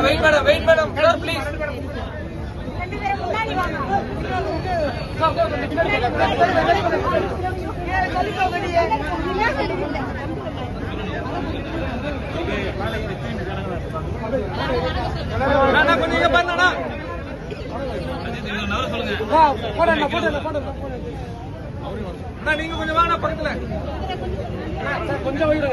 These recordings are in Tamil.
Wait madam wait madam floor please அண்ணா கொஞ்சம் அண்ணா நீங்க கொஞ்சம் வாங்க பக்கத்துல. கொஞ்சம் கொஞ்சம்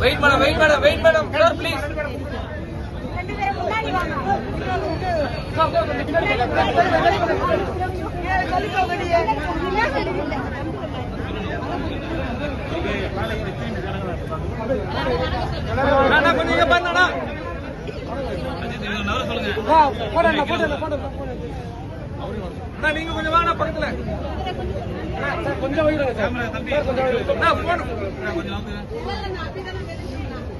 wait madam wait madam wait madam floor please வாங்க கொஞ்சம் இங்க பாருங்கண்ணா அண்ணா நீங்க கொஞ்சம் வாங்கண்ணா பக்கத்துல. கொஞ்சம் அண்ணா